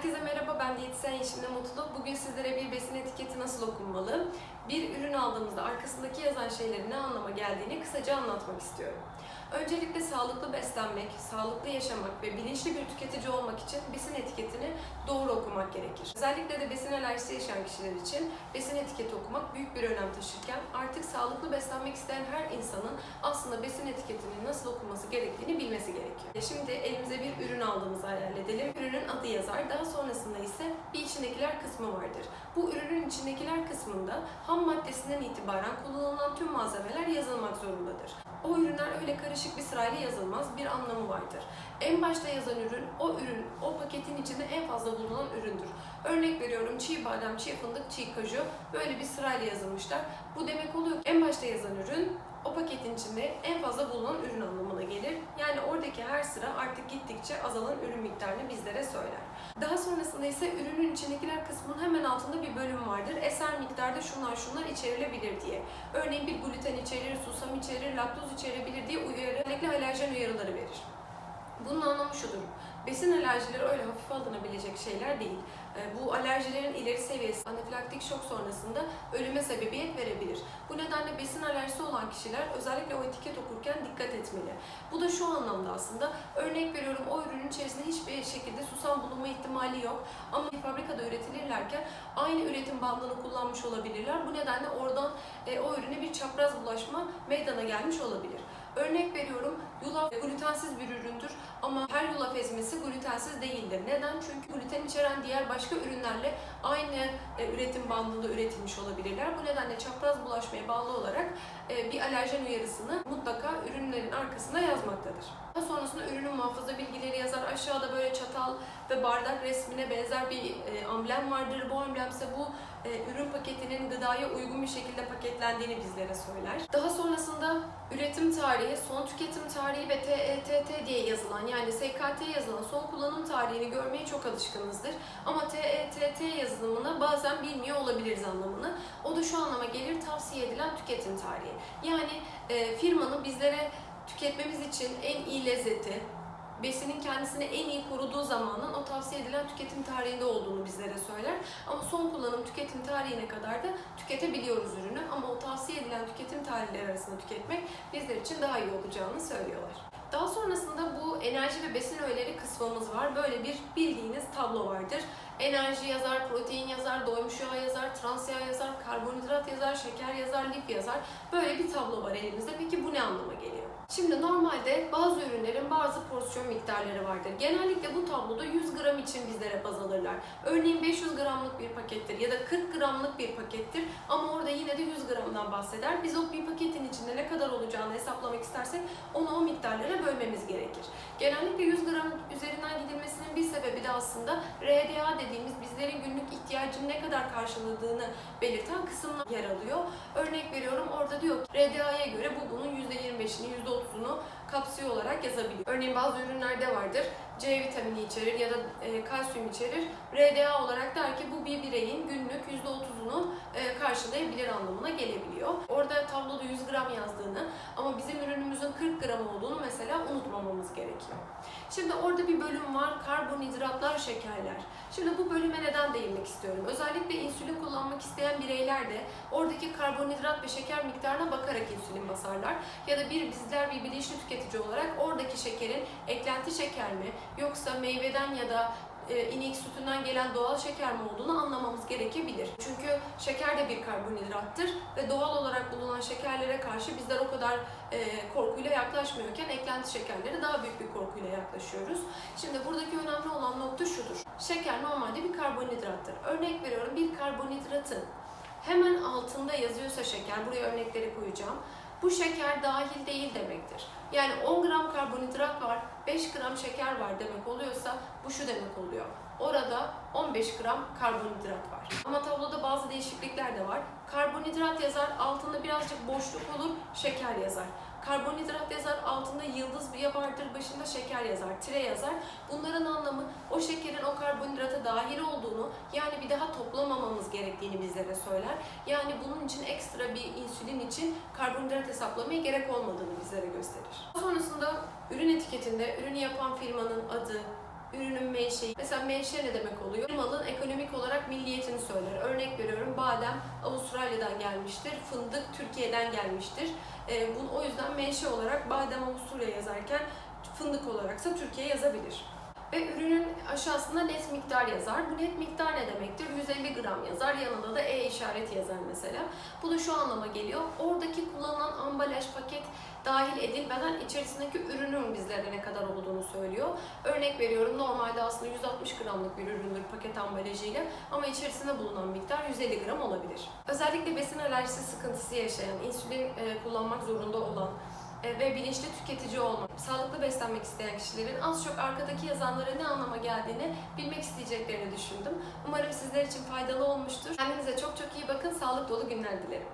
Herkese merhaba, ben diyetisyen Yeşim'de Mutlu. Bugün sizlere bir besin etiketi nasıl okunmalı, bir ürün aldığımızda arkasındaki yazan şeylerin ne anlama geldiğini kısaca anlatmak istiyorum. Öncelikle sağlıklı beslenmek, sağlıklı yaşamak ve bilinçli bir tüketici olmak için besin etiketini doğru okumak gerekir. Özellikle de besin alerjisi yaşayan kişiler için besin etiketi okumak büyük bir önem taşırken artık sağlıklı beslenmek isteyen her insanın aslında besin etiketinin nasıl okunması gerektiğini bilmesi gerekiyor. Şimdi elimize bir ürün aldığımızı hayal edelim. Ürünün adı yazar. Daha sonrasında ise bir içindekiler kısmı vardır. Bu ürünün içindekiler kısmında ham maddesinden itibaren kullanılan tüm malzemeler yazılmak zorundadır. O ürünler öyle karışık bir sırayla yazılmaz, bir anlamı vardır. En başta yazan ürün, o ürün, o paketin içinde en fazla bulunan üründür. Örnek veriyorum çiğ badem, çiğ fındık, çiğ kaju böyle bir sırayla yazılmışlar. Bu demek oluyor en başta yazan ürün o paketin içinde en fazla bulunan ürün anlamına gelir. Yani oradaki her sıra artık gittikçe azalan ürün miktarını bizlere söyler. Daha sonrasında ise ürünün içindekiler kısmının hemen altında bir bölüm vardır. Eser miktarda şunlar şunlar içerilebilir diye. Örneğin bir gluten içerir, susam içerir, laktoz içerebilir diye uyarı, özellikle alerjen uyarıları verir. Bunun anlamı şudur. Besin alerjileri öyle hafife alınabilecek şeyler değil. E, Bu alerjilerin ileri seviyesi anafilaktik şok sonrasında ölüme sebebiyet verebilir. Bu nedenle besin alerjisi olan kişiler özellikle o etiket okurken dikkat etmeli. Bu da şu anlamda aslında örnek veriyorum o ürünün içerisinde hiçbir şekilde susam bulunma ihtimali yok ama fabrikada üretilirlerken aynı üretim bandını kullanmış olabilirler. Bu nedenle oradan e, o ürüne bir çapraz bulaşma meydana gelmiş olabilir. Örnek veriyorum yulaf glutensiz bir üründür ama her yulaf ezmesi glutensiz değildir. Neden? Çünkü gluten içeren diğer başka ürünlerle aynı e, üretim bandında üretilmiş olabilirler. Bu nedenle çapraz bulaşmaya bağlı olarak e, bir alerjen uyarısını mutlaka ürünlerin arkasında yazmaktadır. Daha sonrasında ürünün muhafaza bilgileri yazar. Aşağıda böyle çatal ve bardak resmine benzer bir e, amblem vardır. Bu amblem ise bu e, ürün paketinin gıdaya uygun bir şekilde paketlendiğini bizlere söyler. Daha sonrasında üretim tarihi, son tüketim tarihi ve TETT diye yazılan yani SKT yazılan son kullanım tarihini görmeye çok alışkınızdır. Ama TETT yazılımını bazen bilmiyor olabiliriz anlamını. O da şu anlama gelir tavsiye edilen tüketim tarihi. Yani e, firmanın bizlere tüketmemiz için en iyi lezzeti, besinin kendisini en iyi koruduğu zamanın o tavsiye edilen tüketim tarihinde olduğunu bizlere söyler. Ama son kullanım tüketim tarihine kadar da tüketebiliyoruz ürünü ama o tavsiye edilen tüketim tarihleri arasında tüketmek bizler için daha iyi olacağını söylüyorlar. Daha sonrasında bu enerji ve besin öğeleri kısmımız var. Böyle bir bildiğiniz tablo vardır. Enerji yazar, protein yazar, doymuş yağ yazar, trans yağ yazar, karbonhidrat yazar, şeker yazar, lif yazar. Böyle bir tablo var elimizde. Peki bu ne anlama geliyor? Şimdi normalde bazı bazı porsiyon miktarları vardır. Genellikle bu tabloda 100 gram için bizlere baz alırlar. Örneğin 500 gramlık bir pakettir ya da 40 gramlık bir pakettir ama orada yine de 100 gramdan bahseder. Biz o bir paketin içinde ne kadar olacağını hesaplamak istersek onu o miktarlara bölmemiz gerekir. Genellikle 100 gram üzerinden gidilmesinin bir sebebi de aslında RDA dediğimiz bizlerin günlük ihtiyacını ne kadar karşıladığını belirten kısımlar yer alıyor. Örnek veriyorum orada diyor ki RDA'ya göre bu bunun %25'ini %30'unu kapsıyor olarak yazabiliyor. Örneğin bazı ürünlerde vardır. C vitamini içerir ya da e, kalsiyum içerir. RDA olarak der ki bu bir bireyin günlük %30'unu e, karşılayabilir anlamına gelebiliyor. Orada tabloda 100 gram yazdığını ama bizim ürünümüzün 40 gram olduğunu mesela unutmamamız gerekiyor. Şimdi orada bir bölüm var. Karbonhidratlar, şekerler. Şimdi bu bölüme neden değinmek istiyorum? Özellikle insülin kullanmak isteyen bireyler de oradaki karbonhidrat şeker miktarına bakarak insülin basarlar. Ya da bir bizler bir bilinçli tüketici olarak oradaki şekerin eklenti şeker mi yoksa meyveden ya da e, inek sütünden gelen doğal şeker mi olduğunu anlamamız gerekebilir. Çünkü şeker de bir karbonhidrattır ve doğal olarak bulunan şekerlere karşı bizler o kadar e, korkuyla yaklaşmıyorken eklenti şekerlere daha büyük bir korkuyla yaklaşıyoruz. Şimdi buradaki önemli olan nokta şudur. Şeker normalde bir karbonhidrattır. Örnek veriyorum bir karbonhidratın hemen altında yazıyorsa şeker, buraya örnekleri koyacağım. Bu şeker dahil değil demektir. Yani 10 gram karbonhidrat var, 5 gram şeker var demek oluyorsa bu şu demek oluyor. Orada 15 gram karbonhidrat var. Ama tabloda bazı değişiklikler de var. Karbonhidrat yazar, altında birazcık boşluk olur, şeker yazar. Karbonhidrat yazar, altında yıldız bir vardır, başında şeker yazar, tire yazar. Bunların anlamı o şekerin o karbonhidrata dahil olduğunu, yani bir daha toplamamamız gerektiğini bizlere söyler. Yani bunun için ekstra bir insülin için karbonhidrat hesaplamaya gerek olmadığını bizlere gösterir. Sonrasında ürün etiketinde ürünü yapan firmanın adı, ürünün menşei. Mesela menşe ne demek oluyor? Malın ekonomik olarak milliyetini söyler. Örnek veriyorum badem Avustralya'dan gelmiştir, fındık Türkiye'den gelmiştir. E, bu, o yüzden menşe olarak badem Avusturya yazarken fındık olaraksa Türkiye yazabilir. Ve ürünün aşağısında net miktar yazar. Bu net miktar ne demektir? 150 gram yazar. Yanında da E işareti yazar mesela. Bu da şu anlama geliyor. Oradaki kullanılan ambalaj, paket dahil edilmeden içerisindeki ürünün bizlere ne kadar olduğunu söylüyor. Örnek veriyorum normalde aslında 160 gramlık bir üründür paket ambalajıyla ama içerisinde bulunan miktar 150 gram olabilir. Özellikle besin alerjisi sıkıntısı yaşayan, insülin e, kullanmak zorunda olan e, ve bilinçli tüketici olmak, sağlıklı beslenmek isteyen kişilerin az çok arkadaki yazanlara ne anlama geldiğini bilmek isteyeceklerini düşündüm. Umarım sizler için faydalı olmuştur. Kendinize çok çok iyi bakın, sağlık dolu günler dilerim.